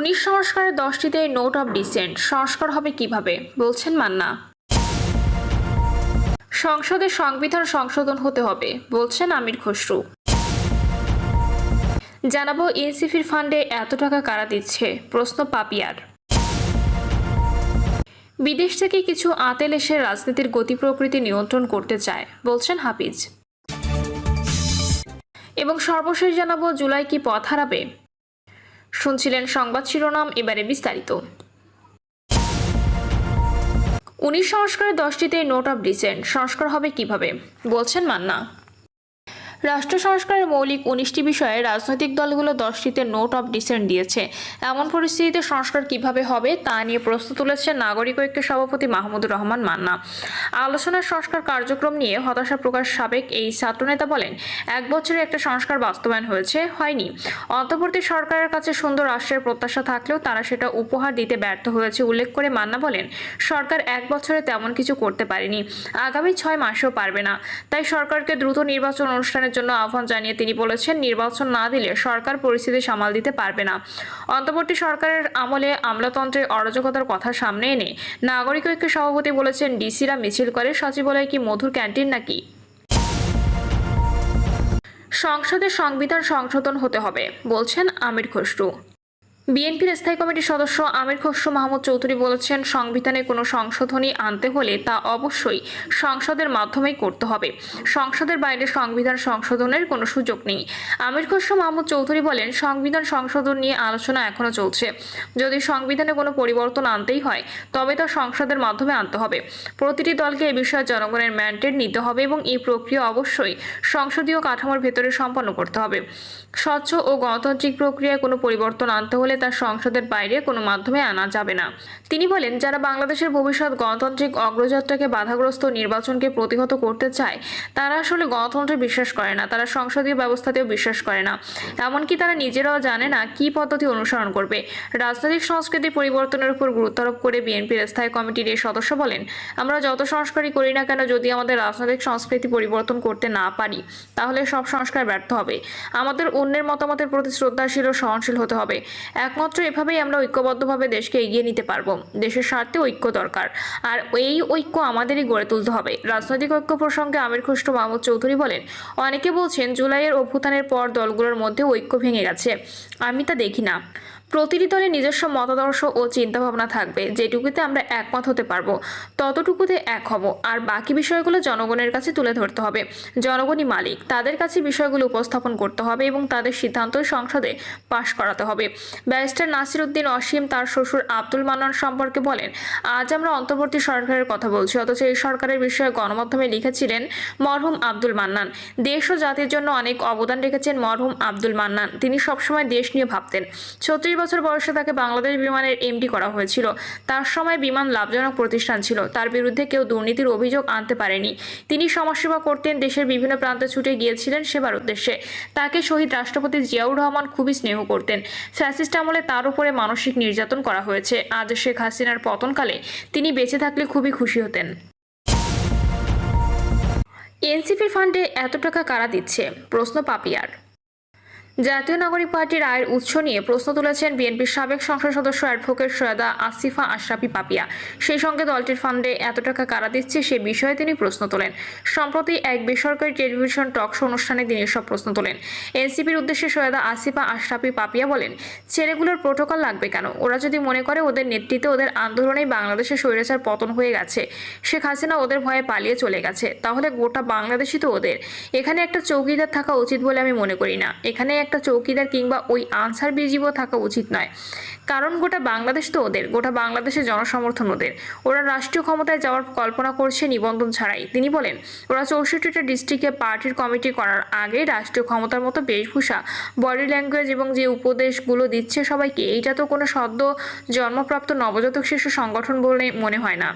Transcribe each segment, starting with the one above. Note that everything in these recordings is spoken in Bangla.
উনিশ সংস্কারের দশটিতে নোট অব ডিসেন্ট। সংস্কার হবে কীভাবে? বলছেন মান্না। সংসদে সংবিধান সংশোধন হতে হবে, বলছেন আমির খসরু। জানাব এনসিপির ফান্ডে এত টাকা কারা দিচ্ছে? প্রশ্ন পাপিয়ার। বিদেশ থেকে কিছু আতেল এসে রাজনীতির গতি প্রকৃতি নিয়ন্ত্রণ করতে চায়, বলছেন হাফিজ। এবং সর্বশেষ জানাব জুলাই কি পথ হারাবে? শুনছিলেন সংবাদ শিরোনাম, এবারে বিস্তারিত। উনিশ সংস্কারের দশটিতে নোট অব ডিসেন্ট, সংস্কার হবে কীভাবে? বলছেন মান্না। রাষ্ট্র সংস্কারের মৌলিক উনিশটি বিষয়ে রাজনৈতিক দলগুলো দশটিতে নোট অফ ডিসেন্ট দিয়েছে। এমন পরিস্থিতিতে সংস্কার কীভাবে হবে তা নিয়ে প্রশ্ন তুলেছে নাগরিক ঐক্যের সভাপতি মাহমুদুর রহমান মান্না। আলোচনার সংস্কার কার্যক্রম নিয়ে হতাশা প্রকাশ সাবেক এই ছাত্রনেতা বলেন, এক বছরে একটা সংস্কার বাস্তবায়ন হয়েছে, হয়নি। অন্তর্বর্তী সরকারের কাছে সুন্দর রাষ্ট্রের প্রত্যাশা থাকলেও তারা সেটা উপহার দিতে ব্যর্থ হয়েছে, উল্লেখ করে মান্না বলেন, সরকার এক বছরে তেমন কিছু করতে পারেনি। আগামী ছয় মাসেও পারবে না। তাই সরকারকে দ্রুত নির্বাচন অনুষ্ঠানের জন্য আহ্বান জানিয়ে তিনি বলেছেন, নির্বাচন না দিলে সরকার পরিস্থিতি সামাল দিতে পারবে না। অন্তর্বর্তী সরকারের আমলে আমলাতন্ত্রের অরাজকতার কথা সামনে এনে নাগরিক ঐক্য সভাপতি বলেছেন, ডিসিরা মিছিল করে, সচিবালয় কি মধুর ক্যান্টিন নাকি? সংসদে সংবিধান সংশোধন হতে হবে, বলছেন আমির খসরু। বিএনপির স্থায়ী কমিটির সদস্য আমির খসরু মাহমুদ চৌধুরী বলেছেন, সংবিধানে কোনো সংশোধনী আনতে হলে তা অবশ্যই সংসদের মাধ্যমেই করতে হবে। সংসদের বাইরে সংবিধান সংশোধনের কোনো সুযোগ নেই। আমির খসরু মাহমুদ চৌধুরী বলেন, সংবিধান সংশোধন নিয়ে আলোচনা এখনও চলছে। যদি সংবিধানে কোনো পরিবর্তন আনতেই হয়, তবে তা সংসদের মাধ্যমে আনতে হবে। প্রতিটি দলকে এ বিষয়ে জনগণের ম্যান্ডেট নিতে হবে এবং এই প্রক্রিয়া অবশ্যই সংসদীয় কাঠামোর ভেতরে সম্পন্ন করতে হবে। স্বচ্ছ ও গণতান্ত্রিক প্রক্রিয়ায় কোনো পরিবর্তন আনতে হলে তা সংসদের বাইরে কোনো মাধ্যমে আনা যাবে না। তিনি বলেন, যারা বাংলাদেশের ভবিষ্যৎ গণতান্ত্রিক অগ্রযাত্রাকে বাধাগ্রস্ত নির্বাচনকে প্রতিহত করতে চায়, তারা আসলে গণতন্ত্রে বিশ্বাস করে না, তারা সংসদীয় ব্যবস্থাতেও বিশ্বাস করে না। এমনকি তারা নিজেরাও জানে না কি পদ্ধতি অনুসরণ করবে। রাজনৈতিক সংস্কৃতি পরিবর্তনের উপর গুরুত্ব আরোপ করে বিএনপির স্থায়ী কমিটির এই সদস্য বলেন, আমরা যত সংস্কারই করি না কেন, যদি আমাদের রাজনৈতিক সংস্কৃতি পরিবর্তন করতে না পারি, তাহলে সব সংস্কার ব্যর্থ হবে। আমাদের অন্যের মতামতের প্রতি শ্রদ্ধাশীল ও সহনশীল হতে হবে। একমাত্র এভাবেই আমরা ঐক্যবদ্ধভাবে দেশকে এগিয়ে নিতে পারব। দেশের স্বার্থে ঐক্য দরকার। আর এই ঐক্য আমাদেরই গড়ে তুলতে হবে। রাজনৈতিক ঐক্য প্রসঙ্গে আমির খসরু মাহমুদ চৌধুরী বলেন, অনেকে বলছেন জুলাইয়ের অভ্যুত্থানের পর দলগুলোর মধ্যে ঐক্য ভেঙে গেছে। আমি তা দেখি না। প্রতিটি দলের নিজস্ব মতাদর্শ ও চিন্তাভাবনা থাকবে, যেটুকুতে আমরা একমত হতে পারব। ততটুকুতে এক হব, আর বাকি বিষয়গুলো জনগণের কাছে তুলে ধরতে হবে। জনগণই মালিক, তাদের কাছে বিষয়গুলো উপস্থাপন করতে হবে এবং তাদের সিদ্ধান্ত সংসদে পাশ করাতে হবে। ব্যারিস্টার নাসির উদ্দিন অসীম তার শ্বশুর আব্দুল মান্নান সম্পর্কে বলেন, আজ আমরা অন্তর্বর্তী সরকারের কথা বলছি, অথচ এই সরকারের বিষয়ে গণমাধ্যমে লিখেছিলেন মরহুম আব্দুল মান্নান। দেশ ও জাতির জন্য অনেক অবদান রেখেছেন মরহুম আব্দুল মান্নান। তিনি সবসময় দেশ নিয়ে ভাবতেন। ছত্রিশ বছর বয়সে তাকে বাংলাদেশ বিমানের এমডি করা হয়েছিল। তার সময় বিমান লাভজনক প্রতিষ্ঠান ছিল। তার বিরুদ্ধে কেউ দুর্নীতির অভিযোগ আনতে পারেনি। তিনি সমাজসেবা করতেন, দেশের বিভিন্ন প্রান্তে ছুটে গিয়েছিলেন সেবার উদ্দেশ্যে। তাকে শহীদ রাষ্ট্রপতি জিয়াউর রহমান খুবই স্নেহ করতেন। ফ্যাসিস্ট আমলে তার উপরে মানসিক নির্যাতন করা হয়েছে। আজ শেখ হাসিনার পতনকালে তিনি বেঁচে থাকলে খুবই খুশি হতেন। এনসিপির ফান্ডে এত টাকা কারা দিচ্ছে? প্রশ্ন পাপিয়ার। জাতীয় নাগরিক পার্টির আয়ের উৎস নিয়ে প্রশ্ন তুলেছেন বিএনপির সাবেক সংসদ সদস্য অ্যাডভোকেট সৈয়দা আসিফা আশরাফি পাপিয়া। সেই সঙ্গে দলটির ফান্ডে এত টাকা কারা দিচ্ছে সে বিষয়ে তিনি প্রশ্ন তোলেন। সম্প্রতি এক বেসরকারি টেলিভিশন টক শো অনুষ্ঠানে তিনি এসব প্রশ্ন তোলেন। এনসিপির উদ্দেশ্যে সৈয়দা আসিফা আশরাফি পাপিয়া বলেন, ছেলেগুলোর প্রোটোকল লাগবে কেন? ওরা যদি মনে করে ওদের নেতৃত্বে ওদের আন্দোলনেই বাংলাদেশের স্বৈরাচার পতন হয়ে গেছে, শেখ হাসিনা ওদের ভয়ে পালিয়ে চলে গেছে, তাহলে গোটা বাংলাদেশই তো ওদের। এখানে একটা চৌকিদার থাকা উচিত বলে আমি মনে করি না। এখানে একটা চৌকিদার কিংবা ওই আনসার বিজিবও থাকা উচিত নয়। কারণ গোটা বাংলাদেশ তো ওদের, গোটা বাংলাদেশের জনসমর্থন ওদের। ওরা রাষ্ট্রীয় ক্ষমতায় যাওয়ার কল্পনা করছে নিবন্ধন ছাড়াই। তিনি বলেন, ওরা চৌষট্টিটা ডিস্ট্রিক্টে পার্টির কমিটি করার আগে রাষ্ট্রীয় ক্ষমতার মতো বেশভূষা বডি ল্যাঙ্গুয়েজ এবং যে উপদেশগুলো দিচ্ছে সবাইকে, এইটা তো কোনো সদ্য জন্মপ্রাপ্ত নবজাতক শিশু সংগঠন বলে মনে হয় না।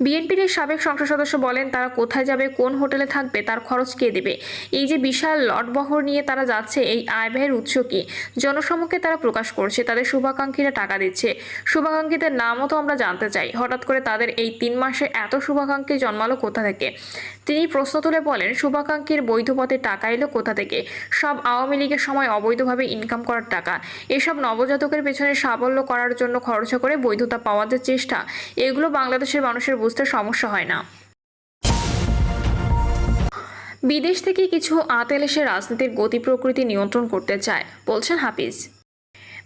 বিএনপির সাবেক সংসদ সদস্য বলেন, তারা কোথায় যাবে, কোন হোটেলে থাকবে, তার খরচ কে দেবে? এই যে বিশাল লটবহর নিয়ে তারা যাচ্ছে, এই আয় ব্যয়ের উৎস কী? জনসমক্ষে তারা প্রকাশ করছে, তাদের শুভাকাঙ্ক্ষীরা টাকা দিচ্ছে। শুভাকাঙ্ক্ষীদের নামও তো আমরা জানতে চাই। হঠাৎ করে তাদের এই তিন মাসে এত শুভাকাঙ্ক্ষী জন্মালো কোথা থেকে? তিনি প্রশ্ন তুলে বলেন, শুভাকাঙ্ক্ষীর বৈধ পথে টাকা এলো কোথা থেকে? সব আওয়ামী লীগের সময় অবৈধভাবে ইনকাম করার টাকা। এসব নবজাতকের পেছনে সাবল্য করার জন্য খরচা করে বৈধতা পাওয়ার চেষ্টা, এগুলো বাংলাদেশের মানুষের বুঝতে সমস্যা হয় না। বিদেশ থেকে কিছু আতেল এসে রাজনীতির গতি প্রকৃতি নিয়ন্ত্রণ করতে চায়, বলছেন হাফিজ।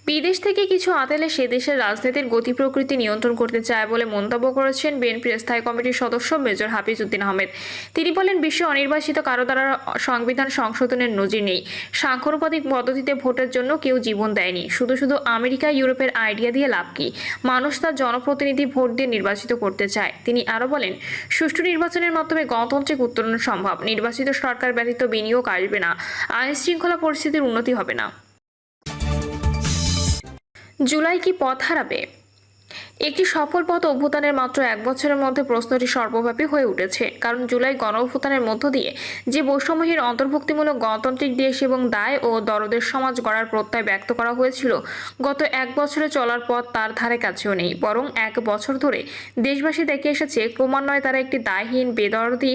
বিদেশ থেকে কিছু আতেলে সে দেশের রাজনীতির গতি প্রকৃতি নিয়ন্ত্রণ করতে চায় বলে মন্তব্য করেছেন বিএনপির স্থায়ী কমিটির সদস্য মেজর হাফিজ উদ্দিন আহমেদ। তিনি বলেন, বিশ্বে অনির্বাচিত কারও দ্বারা সংবিধান সংশোধনের নজির নেই। সাংখ্যরোপাধিক পদ্ধতিতে ভোটের জন্য কেউ জীবন দেয়নি। শুধু শুধু আমেরিকা, ইউরোপের আইডিয়া দিয়ে লাভ কি? মানুষ তার জনপ্রতিনিধি ভোট দিয়ে নির্বাচিত করতে চায়। তিনি আরও বলেন, সুষ্ঠু নির্বাচনের মাধ্যমে গণতান্ত্রিক উত্তরণ সম্ভব। নির্বাচিত সরকার ব্যতীত বিনিয়োগ আসবে না। আইন শৃঙ্খলা পরিস্থিতির উন্নতি হবে না। জুলাই কি পথ হারাবে? একটি সফল পথ অভ্যুত্থানের মাত্র এক বছরের মধ্যে প্রশ্নটি সর্বব্যাপী হয়ে উঠেছে, কারণ জুলাই গণ অভ্যুত্থানের মধ্য দিয়ে যে বৈষম্যহীন অন্তর্ভুক্তিমূলক গণতান্ত্রিক দেশ এবং দায় ও দরদের সমাজ গড়ার প্রত্যয় ব্যক্ত করা হয়েছিল, গত এক বছরে চলার পথ তার ধারে কাছেও নেই। বরং এক বছর ধরে দেশবাসী দেখে এসেছে, ক্রমান্বয়ে তারা একটি দায়হীন, বেদরদি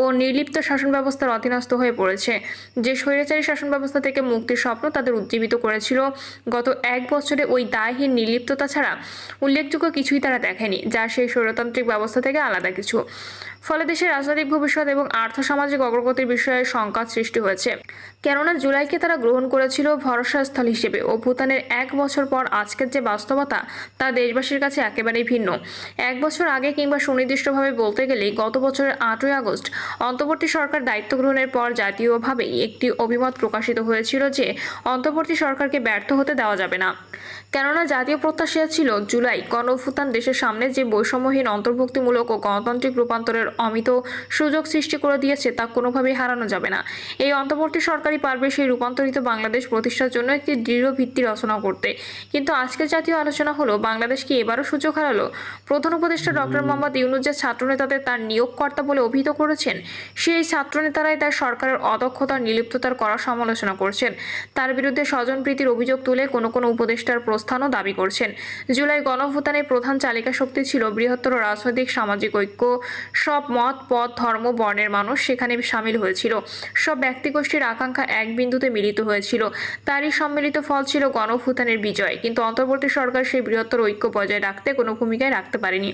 ও নির্লিপ্ত শাসন ব্যবস্থার অধীনস্থ হয়ে পড়েছে। যে স্বৈরাচারী শাসন ব্যবস্থা থেকে মুক্তির স্বপ্ন তাদের উজ্জীবিত করেছিল, গত এক বছরে ওই দায়হীন, নির্লিপ্ততা ছাড়া উল্লেখযোগ্য কিছুই তারা দেখেনি, যা সেই স্বৈরতান্ত্রিক ব্যবস্থা থেকে আলাদা কিছু। ফলে দেশের রাজনৈতিক ভবিষ্যৎ এবং আর্থসামাজিক অগ্রগতির বিষয়ে শঙ্কা সৃষ্টি হয়েছে। কেননা জুলাইকে তারা গ্রহণ করেছিল ভরসাস্থল হিসেবে ও ভুটানের এক বছর পর আজকের যে বাস্তবতা, তা দেশবাসীর কাছে একেবারেই ভিন্ন। এক বছর আগে কিংবা সুনির্দিষ্টভাবে বলতে গেলে গত বছরের আটই আগস্ট অন্তর্বর্তী সরকার দায়িত্ব গ্রহণের পর জাতীয়ভাবেই একটি অভিমত প্রকাশিত হয়েছিল যে অন্তর্বর্তী সরকারকে ব্যর্থ হতে দেওয়া যাবে না। কেননা জাতীয় প্রত্যাশা ছিল জুলাই গণ অভ্যুত্থান দেশের সামনে যে বৈষম্যহীন অন্তর্ভুক্তিমূলক ও গণতান্ত্রিক রূপান্তরের অমিত সুযোগ সৃষ্টি করে দিয়েছে তা কোনোভাবেই হারানো যাবে না। এই অন্তর্বর্তী সরকারই পারবে সেই রূপান্তরিত বাংলাদেশ প্রতিষ্ঠার জন্য একটি দৃঢ় ভিত্তি রচনা করতে। কিন্তু আজকের জাতীয় আলোচনা হলো বাংলাদেশ কি এবারও সুযোগ হারালো? প্রধান উপদেষ্টা ডক্টর মোহাম্মদ ইউনুস যে ছাত্রনেতাদের তার নিয়োগকর্তা বলে অভিহিত করেছেন। সেই ছাত্রনেতারাই তার সরকারের অদক্ষতার নিলিপ্ততার করা সমালোচনা করছেন। তার বিরুদ্ধে স্বজনপ্রীতির অভিযোগ তুলে কোনো কোনো উপদেষ্টার প্রস্থানও দাবি করছেন। জুলাই গণভূতানের প্রধান চালিকা শক্তি ছিল বৃহত্তর রাজনৈতিক সামাজিক ঐক্য। সব মত, পথ, ধর্ম, বর্ণের মানুষ সেখানে সামিল হয়েছিল। সব ব্যক্তিগোষ্ঠীর আকাঙ্ক্ষা এক বিন্দুতে মিলিত হয়েছিল। তারই সম্মিলিত ফল ছিল গণভূতানের বিজয়। কিন্তু অন্তর্বর্তী সরকার সেই বৃহত্তর ঐক্য বজায় রাখতে কোনো ভূমিকায় রাখতে পারেনি।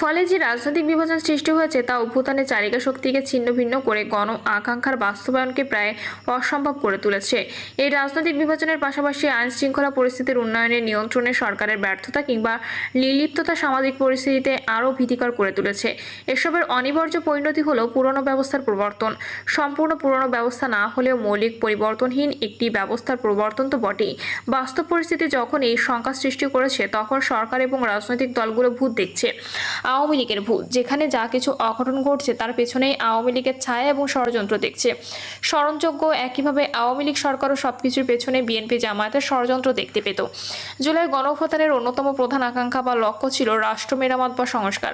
ফলে যে রাজনৈতিক বিভাজন সৃষ্টি হয়েছে তা অভ্যুত্থানের চালিকা শক্তিকে ছিন্ন ভিন্ন করে গণ আকাঙ্ক্ষার বাস্তবায়নকে প্রায় অসম্ভব করে তুলেছে। এই রাজনৈতিক বিভাজনের পাশাপাশি আইন শৃঙ্খলা পরিস্থিতির উন্নয়নে, নিয়ন্ত্রণে, সরকারের ব্যর্থতা কিংবা নির্লিপ্ততা সামাজিক পরিস্থিতিতে আরও ভীতিকর করে তুলেছে। এসবের অনিবার্য পরিণতি হলো পুরনো ব্যবস্থার প্রবর্তন। সম্পূর্ণ পুরনো ব্যবস্থা না হলেও মৌলিক পরিবর্তনহীন একটি ব্যবস্থার প্রবর্তন তো বটেই। বাস্তব পরিস্থিতি যখন এই শঙ্কা সৃষ্টি করেছে, তখন সরকার এবং রাজনৈতিক দলগুলো ভূত দেখছে। আওয়ামী লীগের ভূত, যেখানে যা কিছু অঘটন ঘটছে তার পেছনেই আওয়ামী লীগের ছায়া এবং ষড়যন্ত্র দেখছে। স্মরণযোগ্য একইভাবে আওয়ামী লীগ সরকারও সবকিছুর পেছনে বিএনপি জামায়াতের ষড়যন্ত্র দেখতে পেত। জুলাই গণঅভ্যুত্থানের অন্যতম প্রধান আকাঙ্ক্ষা বা লক্ষ্য ছিল রাষ্ট্র মেরামত বা সংস্কার।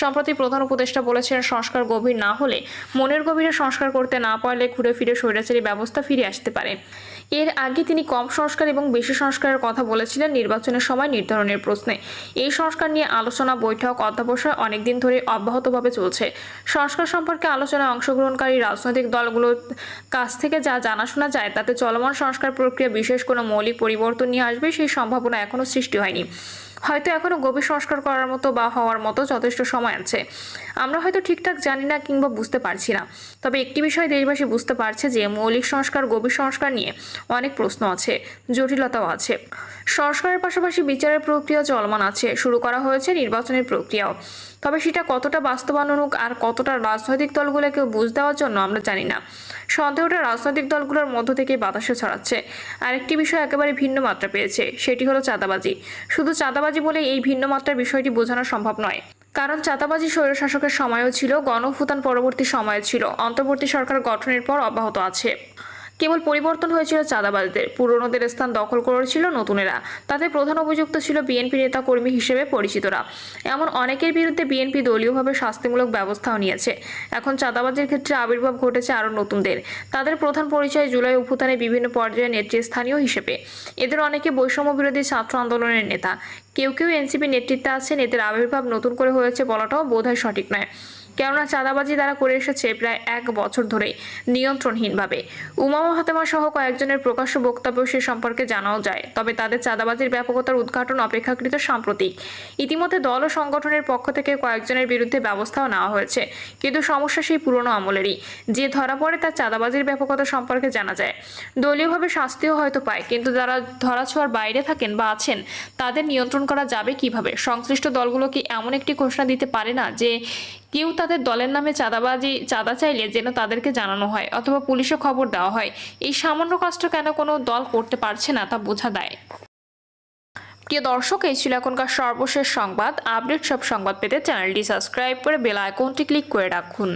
সম্প্রতি প্রধান উপদেষ্টা বলেছেন, সংস্কার গভীর না হলে মনের গভীরে সংস্কার করতে না পারলে ঘুরে ফিরে স্বৈরাচারী ব্যবস্থা ফিরে আসতে পারে। এর আগে তিনি কম সংস্কার এবং বেশি সংস্কারের কথা বলেছিলেন নির্বাচনের সময় নির্ধারণের প্রশ্নে। এই সংস্কার নিয়ে আলোচনা, বৈঠক, অধ্যাবসায় অনেকদিন ধরে অব্যাহতভাবে চলছে। সংস্কার সম্পর্কে আলোচনায় অংশগ্রহণকারী রাজনৈতিক দলগুলোর কাছ থেকে যা জানাশোনা যায়, তাতে চলমান সংস্কার প্রক্রিয়া বিশেষ কোনো মৌলিক পরিবর্তন নিয়ে আসবে সেই সম্ভাবনা এখনও সৃষ্টি হয়নি। হয়তো এখনও গভীর সংস্কার করার মতো বা হওয়ার মতো যথেষ্ট সময় আছে। আমরা হয়তো ঠিকঠাক জানি না কিংবা বুঝতে পারছি না। তবে একটি বিষয় দেশবাসী বুঝতে পারছে যে, মৌলিক সংস্কার, গভীর সংস্কার নিয়ে অনেক প্রশ্ন আছে, জটিলতাও আছে। সংস্কারের পাশাপাশি বিচারের প্রক্রিয়া চলমান আছে। শুরু করা হয়েছে নির্বাচনের প্রক্রিয়াও। তবে সেটা কতটা বাস্তবানুক আর কতটা রাজনৈতিক দলগুলোকে বুঝ দেওয়ার জন্য আমরা জানি না। সন্দেহটা রাজনৈতিক দলগুলোর মধ্য থেকে বাতাসে ছড়াচ্ছে। আরেকটি বিষয় একেবারে ভিন্ন মাত্রা পেয়েছে, সেটি হলো চাঁদাবাজি। শুধু চাঁদাবাজি বলে এই ভিন্ন মাত্রার বিষয়টি বোঝানো সম্ভব নয়। কারণ চাঁদাবাজি স্বৈরশাসকের সময়ও ছিল গণভূতান পরবর্তী সময়ও ছিল। অন্তর্বর্তী সরকার গঠনের পর অব্যাহত আছে। কেবল পরিবর্তন হয়েছিল চাঁদাবাজদের। পুরনোদের স্থান দখল করেছিল নতুনেরা। তাতে প্রধান অভিযুক্ত ছিল বিএনপি নেতা কর্মী হিসেবে পরিচিতরা। এমন অনেকের বিরুদ্ধে বিএনপি দলীয়ভাবে শাস্তিমূলক ব্যবস্থাও নিয়েছে। এখন চাঁদাবাজের ক্ষেত্রে আবির্ভাব ঘটেছে আরও নতুনদের। তাদের প্রধান পরিচয় জুলাই অভ্যুত্থানে বিভিন্ন পর্যায়ে নেতৃস্থানীয় হিসেবে। এদের অনেকে বৈষম্য বিরোধী ছাত্র আন্দোলনের নেতা। কেউ কেউ এনসিপি নেতৃত্বে আছেন, এদের আবির্ভাব নতুন করে হয়েছে বলাটাও বোধহয় সঠিক নয়। কেননা চাঁদাবাজি তারা করে এসেছে প্রায় এক বছর ধরে নিয়ন্ত্রণহীনভাবে। উমামা হাতেমা সহ কয়েকজনের প্রকাশ্য বক্তব্য সে সম্পর্কে জানাও যায়, তবে তাদের চাঁদাবাজির ব্যাপকতার উদ্ঘাটন অপেক্ষাকৃত সাম্প্রতিক। ইতিমধ্যে দল ও সংগঠনের পক্ষ থেকে কয়েকজনের বিরুদ্ধে ব্যবস্থাও নেওয়া হয়েছে, কিন্তু সমস্যা সেই পুরনো আমলেরই, যে ধরা পড়ে তার চাঁদাবাজির ব্যাপকতা সম্পর্কে জানা যায়। দলীয়ভাবে শাস্তিও হয়তো পায়, কিন্তু যারা ধরাছোঁয়ার বাইরে থাকেন বা আছেন, তাদের নিয়ন্ত্রণ করা যাবে কীভাবে? সংশ্লিষ্ট দলগুলো কি এমন একটি ঘোষণা দিতে পারে না যে কেউ তাদের দলের নামে চাঁদাবাজি, চাঁদা চাইলে যেন তাদেরকে জানানো হয় অথবা পুলিশে খবর দেওয়া হয়। এই সামান্য কাজটা কেন কোনো দল করতে পারছে না তা বোঝা দেয়। প্রিয় দর্শক, এই ছিল এখনকার সর্বশেষ সংবাদ। আপডেট সব সংবাদ পেতে চ্যানেলটি সাবস্ক্রাইব করে বেল আইকনটি ক্লিক করে রাখুন।